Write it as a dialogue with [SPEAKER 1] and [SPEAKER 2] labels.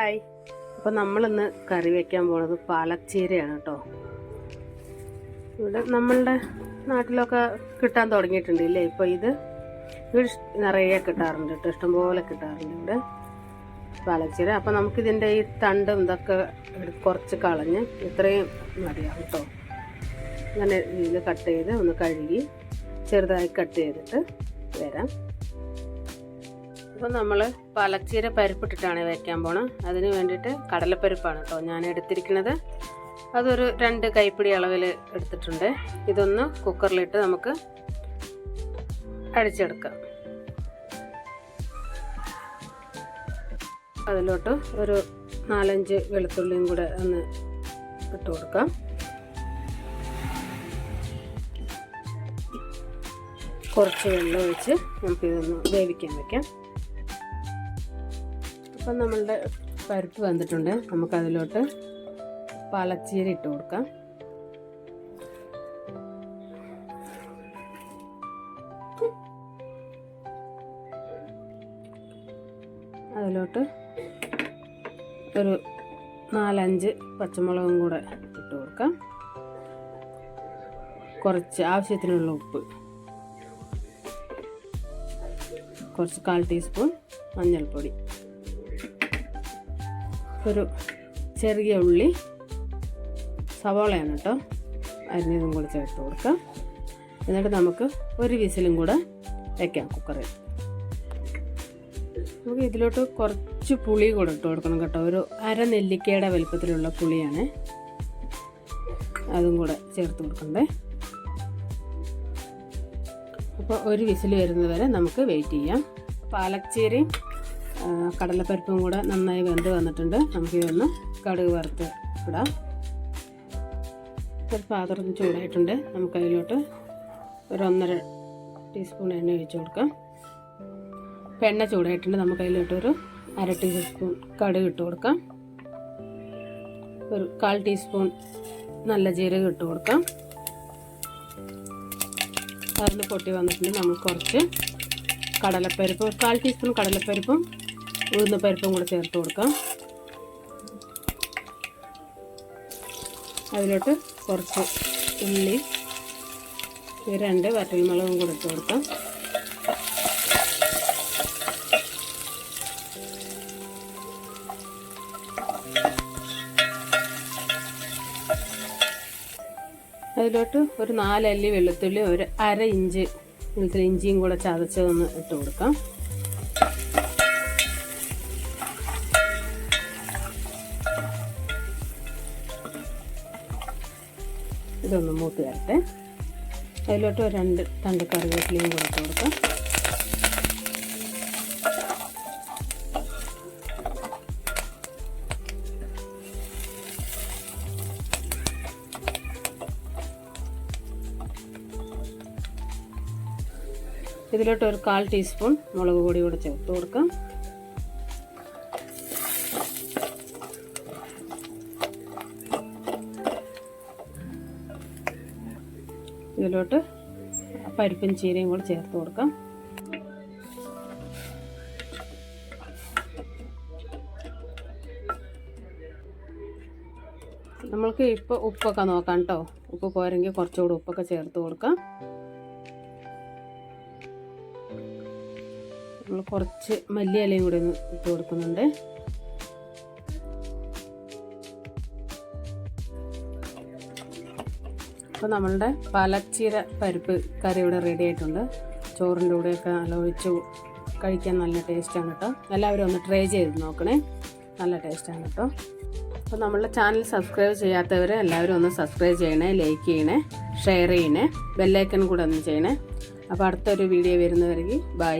[SPEAKER 1] Hi. അപ്പോൾ നമ്മളിന്ന് കറി വയ്ക്കാൻ പോണത് പാലച്ചീരയാണ് കേട്ടോ ഇവിടെ നമ്മളുടെ നാട്ടിലൊക്കെ കിട്ടാൻ തുടങ്ങിയിട്ടുണ്ട് ഇല്ലേ? ഇപ്പോൾ ഇത് നിറയെ കിട്ടാറുണ്ട് കേട്ടോ ഇഷ്ടംപോലെ കിട്ടാറുണ്ട് ഇവിടെ പാലച്ചീര. അപ്പോൾ നമുക്കിതിന്റെ ഈ തണ്ടും ഇതൊക്കെ കുറച്ച് കളഞ്ഞ് ഇത്രയും മതിയാവും കേട്ടോ അങ്ങനെ ഇത് കട്ട് ചെയ്ത് ഒന്ന് കഴുകി ചെറുതായി കട്ട് ചെയ്തിട്ട് വരാം. അപ്പോൾ നമ്മൾ പലച്ചീര പരിപ്പിട്ടിട്ടാണ് വയ്ക്കാൻ പോണത് അതിന് വേണ്ടിയിട്ട് കടലപ്പരിപ്പാണ് കേട്ടോ ഞാൻ എടുത്തിരിക്കുന്നത് അതൊരു രണ്ട് കൈപ്പിടി അളവിൽ എടുത്തിട്ടുണ്ട്. ഇതൊന്ന് കുക്കറിലിട്ട് നമുക്ക് അടിച്ചെടുക്കാം. അതിലോട്ട് ഒരു നാലഞ്ച് വെളുത്തുള്ളിയും കൂടെ ഒന്ന് ഇട്ട് കൊടുക്കാം. കുറച്ച് വെള്ളം ഒഴിച്ച് നമുക്കിതൊന്ന് വേവിക്കാൻ വെക്കാം. അപ്പം നമ്മളുടെ പരിപ്പ് വന്നിട്ടുണ്ട്. നമുക്കതിലോട്ട് പാലച്ചീര ഇട്ട് കൊടുക്കാം. അതിലോട്ട് ഒരു നാലഞ്ച് പച്ചമുളകും കൂടെ ഇട്ട് കൊടുക്കാം. കുറച്ച് ആവശ്യത്തിനുള്ള ഉപ്പ്. കുറച്ച് കാൽ ടീസ്പൂൺ മഞ്ഞൾപ്പൊടി. ഒരു ചെറിയ ഉള്ളി സവാളയാണ് കേട്ടോ അരിഞ്ഞതും കൂടി ചേർത്ത് കൊടുക്കാം. എന്നിട്ട് നമുക്ക് ഒരു വിസിലും കൂടെ വയ്ക്കാം കുക്കറിൽ. നമുക്ക് ഇതിലോട്ട് കുറച്ച് പുളി കൂടെ ഇട്ട് കൊടുക്കണം കേട്ടോ. ഒരു അര നെല്ലിക്കയുടെ വലുപ്പത്തിലുള്ള പുളിയാണ്. അതും കൂടെ ചേർത്ത് കൊടുക്കണ്ടേ. അപ്പോൾ ഒരു വിസിൽ വരുന്നത് വരെ നമുക്ക് വെയിറ്റ് ചെയ്യാം. പാലക്ചീരയും കടലപ്പരിപ്പും കൂടെ നന്നായി വെന്ത് വന്നിട്ടുണ്ട്. നമുക്ക് ഇതൊന്ന് കടുക് വറുത്ത് ഇടാം. ഒരു പാത്രം ചൂടായിട്ടുണ്ട്. നമുക്കതിലോട്ട് ഒരു ഒന്നര ടീസ്പൂൺ എണ്ണ ഒഴിച്ചു കൊടുക്കാം. ഇപ്പം എണ്ണ ചൂടായിട്ടുണ്ട്. നമുക്കതിലോട്ട് ഒരു അര ടീസ്പൂൺ കടുക് ഇട്ട് കൊടുക്കാം. ഒരു കാൽ ടീസ്പൂൺ നല്ല ജീരകം ഇട്ട് കൊടുക്കാം. അതിന് പൊട്ടി വന്നിട്ടുണ്ട്. നമുക്ക് കുറച്ച് കടലപ്പരിപ്പ് ഒരു കാൽ ടീസ്പൂൺ കടലപ്പരിപ്പും ഉഴുന്നപ്പരിപ്പും കൂടെ ചേർത്ത് കൊടുക്കാം. അതിലോട്ട് കുറച്ച് ഉള്ളി രണ്ട് വറ്റൽമുളകും കൂടെ ഇട്ട് കൊടുക്കാം. അതിലോട്ട് ഒരു നാലല്ലി വെളുത്തുള്ളി ഒരു അര ഇഞ്ച് വെളുത്തുള്ളി ഇഞ്ചിയും കൂടെ ചതച്ചതൊന്ന് ഇട്ട് കൊടുക്കാം. ഇതൊന്ന് മൂത്ത് വരട്ടെ. അതിലോട്ട് രണ്ട് തണ്ട് കറിവേപ്പിലയും കൊടുത്ത് കൊടുക്കാം. ഇതിലോട്ട് ഒരു കാൽ ടീസ്പൂൺ മുളക് പൊടി കൂടെ ചേർത്ത് കൊടുക്കാം. ഇതിലോട്ട് പരിപ്പും ചീരയും കൂടെ ചേർത്ത് കൊടുക്കാം. നമ്മൾക്ക് ഇപ്പോൾ ഉപ്പൊക്കെ നോക്കാം കേട്ടോ ഉപ്പ് പോരെങ്കിൽ കുറച്ചുകൂടി ഉപ്പൊക്കെ ചേർത്ത് കൊടുക്കാം. നമ്മൾ കുറച്ച് മല്ലിയിലയും കൂടി ഒന്ന് ഇട്ട് കൊടുക്കുന്നുണ്ട്. അപ്പോൾ നമ്മളുടെ പാലച്ചീര പരിപ്പ് കറി ഇവിടെ റെഡി ആയിട്ടുണ്ട്. ചോറിന്റെ കൂടെയൊക്കെ ഒഴിച്ച് കഴിക്കാൻ നല്ല ടേസ്റ്റാണ് കേട്ടോ എല്ലാവരും ഒന്ന് ട്രൈ ചെയ്ത് നോക്കണേ. നല്ല ടേസ്റ്റാണ് കേട്ടോ അപ്പോൾ നമ്മളുടെ ചാനൽ സബ്സ്ക്രൈബ് ചെയ്യാത്തവർ എല്ലാവരും ഒന്ന് സബ്സ്ക്രൈബ് ചെയ്യണേ ലൈക്ക് ചെയ്യണേ ഷെയർ ചെയ്യണേ ബെല്ലൈക്കൺ കൂടെ ഒന്ന് ചെയ്യണേ. അപ്പോൾ അടുത്തൊരു വീഡിയോ വരുന്നവരെങ്കിൽ ബൈ